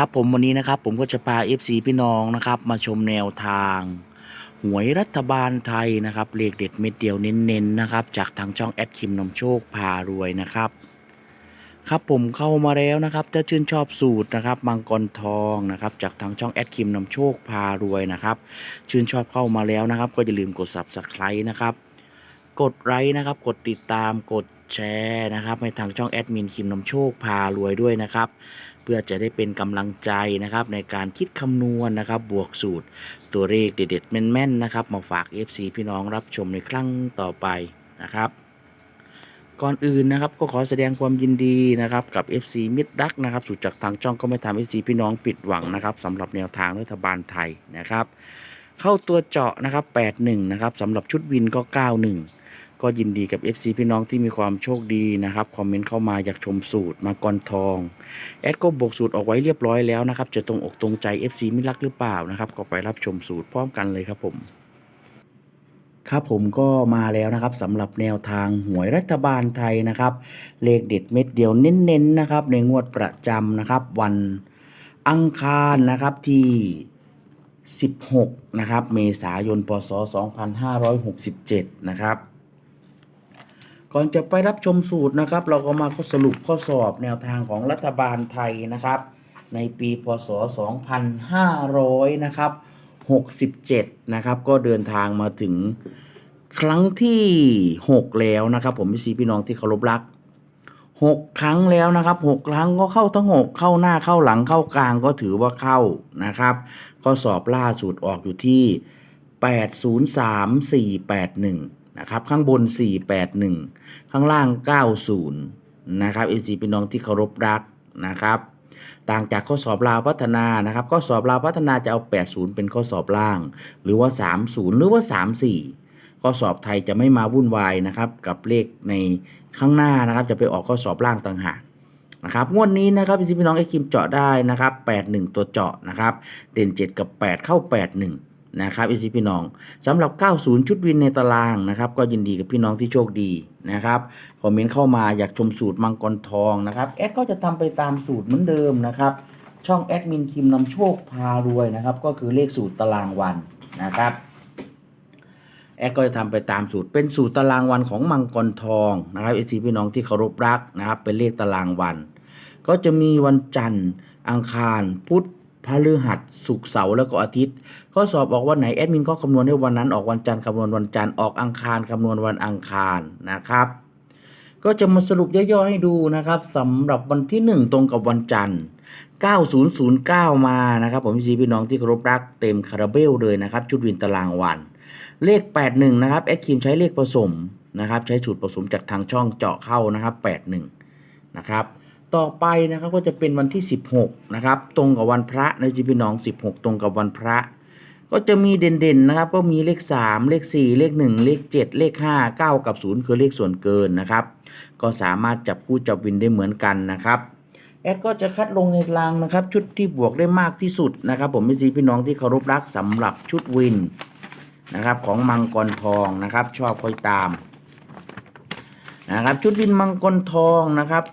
ครับผมวันนี้นะครับผมก็จะพา FC พี่น้องนะครับ มาชมแนวทาง หวยรัฐบาลไทยนะครับเลขเด็ดเม็ดเดียวเน้นๆนะครับ จากทางช่องแอดคิมนำโชคพารวยนะครับ ครับผมเข้ามาแล้วนะครับ ถ้าชื่นชอบสูตรนะครับมังกรทองนะครับ จากทางช่องแอดคิมนำโชคพารวยนะครับ ชื่นชอบเข้ามาแล้วนะครับ ก็อย่าลืมกด subscribe นะครับกดไลค์นะครับ กดติดตาม กดแชร์นะครับให้ทางช่องแอดมินคิมนำโชคพารวยด้วยนะครับ พื่อจะได้เป็นกำลังใจนะครับในการคิดคำนวณนะครับ บวกสูตรตัวเลขเด็ดๆแม่นๆนะครับ มาฝาก FC พี่น้องรับชมในครั้งต่อไปนะครับก่อนอื่นนะครับก็ขอแสดงความยินดีนะครับกับ FC มิตรรักนะครับสูตรจากทางช่องก็ไม่ทำ FC พี่น้องผิดหวังนะครับสำหรับแนวทางรัฐบาลไทยนะครับ เข้าตัวเจาะนะครับ81นะครับสำหรับชุดวินก็ 91 ก็ยินดีกับ FC พี่น้องที่มีความโชคดีนะครับคอมเมนต์เข้ามาอยากชมสูตรมากรทองแอดก็บวกสูตรออกไว้เรียบร้อยแล้วนะครับจะตรงอกตรงใจ FC มิรรักหรือเปล่านะครับก็ไปรับชมสูตรพร้อมกันเลยครับผมครับผมก็มาแล้วนะครับสำหรับแนวทางหวยรัฐบาลไทยนะครับ เลขเด็ดเม็ดเดียวเน้นๆนะครับ ในงวดประจำนะครับ วันอังคารนะครับที่ 16 นะครับ เมษายน พศ 2567 นะครับ ก่อนจะไปรับชมสูตรนะครับ เราก็มาสรุปข้อสอบแนวทางของรัฐบาลไทยนะครับ ในปีพศ 2500 นะครับ 67 นะครับ ก็เดินทางมาถึงครั้งที่ 6 แล้วนะครับ ผมพี่ซีพี่น้องที่เคารพรัก 6 ครั้งแล้วนะครับ 6 ครั้งก็เข้าทั้ง 6 เข้าหน้าเข้าหลังเข้ากลางก็ถือว่าเข้านะครับ ข้อสอบล่าสุดออกอยู่ที่ 803481 นะครับข้างบน 481 ข้างล่าง 90 นะครับเอซีพี่น้องที่เคารพรักนะครับต่างจากข้อสอบลาวพัฒนานะครับข้อสอบลาวพัฒนาจะเอา 80 เป็นข้อสอบล่าง หรือว่า 30 หรือว่า 34 ข้อสอบไทยจะไม่มาวุ่นวายนะครับกับเลขในข้างหน้านะครับจะไปออกข้อสอบล่างต่างหากนะครับงวดนี้นะครับพี่น้องไอ้คิมเจาะได้นะครับ 81 ตัวเจาะนะครับเด่น 7 กับ 8 เข้า 81 นะครับอีซีพี่น้องสำหรับ 90 ชุดวินในตารางนะครับก็ยินดีกับพี่น้องที่โชคดีนะครับคอมเมนต์เข้ามาอยากชมสูตรมังกรทองนะครับแอดก็จะทำไปตามสูตรเหมือนเดิมนะครับช่องแอดมินคิมนำโชคพารวยนะครับก็คือเลขสูตรตารางวันนะครับแอดก็จะทำไปตามสูตรเป็นสูตรตารางวันของมังกรทองนะครับเอซีพี่น้องที่เคารพรักนะครับเป็นเลขตารางวัน ก็จะมีวันจันทร์อังคารพุธ พฤหัสศุกร์เสาร์แล้วก็อาทิตย์ ข้อสอบออกวันไหนแอดมินก็คำนวณให้วันนั้นออกวันจันทร์คำนวณวันจันทร์ออกอังคารคำนวณวันอังคารนะครับ ก็จะมาสรุปย่อๆให้ดูนะครับสำหรับวันที่ 1 ตรงกับวันจันทร์ 9009 มานะครับ ผมพี่พี่น้องที่เคารพรักเต็มคาราเบลเลยนะครับ ชุดวินตารางวัน เลข 81 นะครับแอดคิมใช้เลขผสมนะครับ ใช้สูตรผสมจากทางช่องเจาะเข้านะครับ 81 นะครับ ต่อไปนะครับก็จะเป็นวันที่ 16 นะครับ ตรงกับวันพระในจีพี่น้อง 16 ตรงกับวันพระ ก็จะมีเด่นๆนะครับ ก็มีเลข 3 เลข 4 เลข 1 เลข 7 เลข 5 9 กับ 0 คือเลขส่วนเกินนะครับ ก็สามารถจับคู่จับวินได้เหมือนกันนะครับแอดก็จะคัดลงในรางนะครับ ชุดที่บวกได้มากที่สุดนะครับ ผมไม่ซีพี่น้องที่เคารพรักสำหรับชุดวินนะครับ ของมังกรทองนะครับ ชอบคอยตามนะครับ ชุดวินมังกรทองนะครับ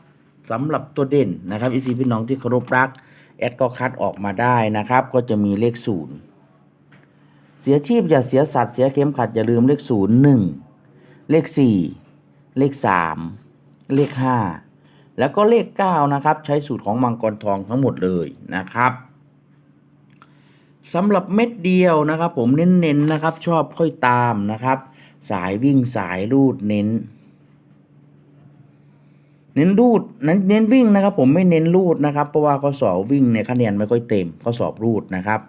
สำหรับตัวเด่นนะครับอีซีพี่น้องที่เคารพรักแอดก็คัดออกมาได้นะครับ ก็จะมีเลขศูนย์เสียชีพอย่าเสียสัตว์เสียเข็มขัดอย่าลืมเลขศูนย์หนึ่งเลขสี่เลขสามเลขห้าแล้วก็เลขเก้านะครับ ใช้สูตรของมังกรทองทั้งหมดเลยนะครับสำหรับเม็ดเดียวนะครับ ผมเน้นๆนะครับ ชอบค่อยตามนะครับ สายวิ่งสายรูดเน้น เน้นรูดนั้นเน้นวิ่งนะครับ ผมไม่เน้นรูดนะครับ เพราะว่าข้อสอบวิ่งเนี่ยคะแนนไม่ค่อยเต็มข้อสอบรูดนะครับ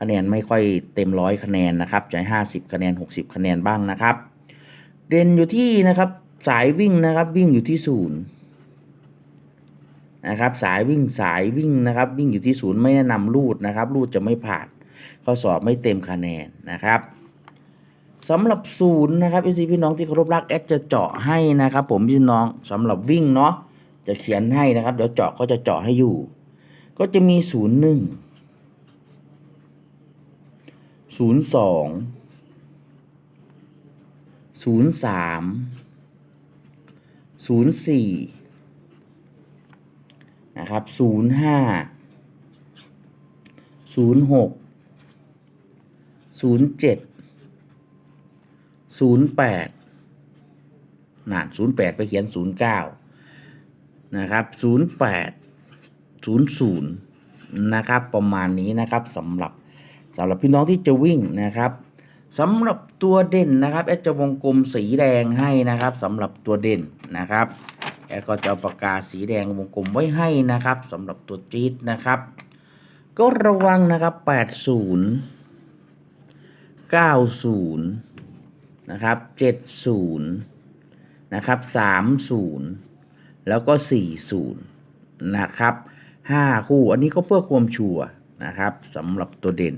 คะแนนไม่ค่อยเต็มร้อยคะแนนนะครับจะห้าสิบคะแนนหกสิบคะแนนบ้างนะครับ เด่นอยู่ที่นะครับสายวิ่งนะครับวิ่งอยู่ที่ศูนย์นะครับสายวิ่งสายวิ่งนะครับ วิ่งอยู่ที่ศูนย์ไม่แนะนำรูดนะครับรูดจะไม่ผ่านข้อสอบไม่เต็มคะแนนนะครับ สำหรับศูนย์นะครับพี่พี่น้องที่เคารพรักแอดจะเจาะให้นะครับผมพี่น้องสำหรับวิ่งเนาะจะเขียนให้นะครับ เดี๋ยวเจาะก็จะเจาะให้อยู่ ก็จะมีศูนย์หนึ่งศูนย์สองศูนย์สามศูนย์สี่นะครับศูนย์ห้าศูนย์หกศูนย์เจ็ด ศูนย์แปดนั่นศูนย์แปดไปเขียนศูนย์เก้านะครับศูนย์แปดศูนย์ศูนย์นะครับประมาณนี้นะครับสำหรับสำหรับพี่น้องที่จะวิ่งนะครับสำหรับตัวเด่นนะครับแอดจะวงกลมสีแดงให้นะครับสำหรับตัวเด่นนะครับแอดก็จะเอาปากกาสีแดงวงกลมไว้ให้นะครับสำหรับตัวจี๊ดนะครับ ก็ระวังนะครับ 80 90 นะครับ70นะครับ30แล้วก็40นะครับ5คู่ อันนี้ก็เพื่อความชัวร์นะครับสำหรับตัวเด่น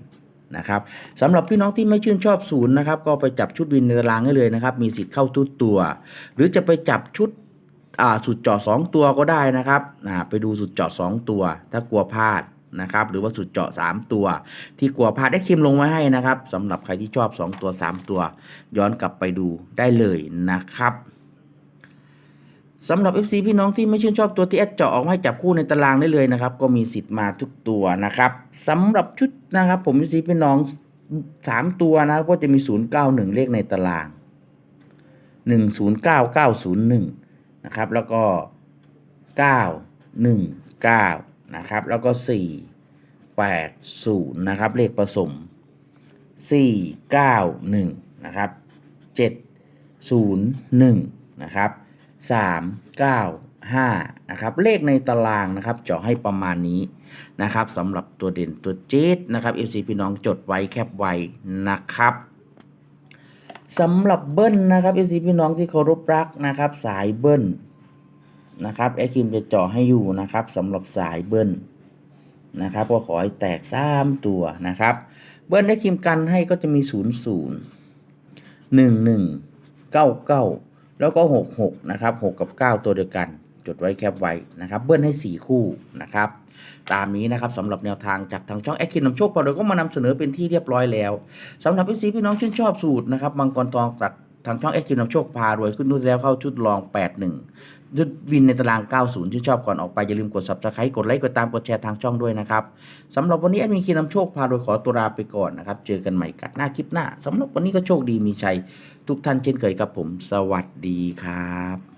นะครับสำหรับพี่น้องที่ไม่ชื่นชอบศูนย์นะครับ ก็ไปจับชุดวินในตารางให้เลยนะครับ มีสิทธิ์เข้าทุกตัว หรือจะไปจับชุดอ่าสุดเจาะ2ตัวก็ได้นะครับอ่าไปดูสุดเจาะ2ตัว ถ้ากลัวพลาด นะครับหรือว่าสุดเจาะ 3 ตัว ที่กลัวพลาดได้คิมลงไว้ให้นะครับสำหรับใครที่ชอบ 2 ตัว 3 ตัว ย้อนกลับไปดูได้เลยนะครับสำหรับ FC พี่น้องที่ไม่ชื่นชอบตัวที่แอดเจาะออกให้จับคู่ในตารางได้เลยนะครับ ก็มีสิทธิ์มาทุกตัวนะครับสำหรับชุดนะครับ ผม FC พี่น้อง 3 ตัวนะก็จะมี 091 เลขในตาราง 109901 นะครับ แล้วก็ 919 นะครับ แล้วก็ 480 นะครับ เลขผสม 491 นะครับ 701 นะครับ 395นะครับเลขในตารางนะครับจะให้ประมาณนี้นะครับสำหรับตัวเด่นตัวเจ๊ดนะครับ FC พี่น้องจดไว้แคปไว้นะครับสำหรับเบิ้ลนะครับ FC พี่น้องที่เคารพรักนะครับ สายเบิ้ล นะครับแอดคิมจะเจาะให้อยู่นะครับสำหรับสายเบิ้ลนะครับก็ขอให้แตกสามตัวนะครับ เบิ้ลได้คิมกันให้ก็จะมี0 0 1 1 9 9แล้วก็6 6นะครับ6กับ9ตัวเดียวกันจดไว้แคปไว้นะครับ เบิ้ลให้ 4 คู่นะครับ ตามนี้นะครับสำหรับแนวทางจากทางช่องแอคคินนำโชคพอเราก็มานำเสนอเป็นที่เรียบร้อยแล้วสำหรับพี่ซีพี่น้องชื่นชอบสูตรนะครับมังกรทองจาก ทางช่องเอคคินนำโชคพารวยขึ้นดูแล้วเข้าชุดรอง 81ยุดวินในตาราง 90 ชื่นชอบก่อนออกไป อย่าลืมกด subscribe กดไลค์กดตามกดแชร์ทางช่องด้วยนะครับสำหรับวันนี้แอดมินคีนนำโชคพารวยขอตัวลาไปก่อนนะครับ เจอกันใหม่กัดหน้าคลิปหน้าสำหรับวันนี้ก็โชคดีมีชัย ทุกท่านเช่นเคยครับผม สวัสดีครับ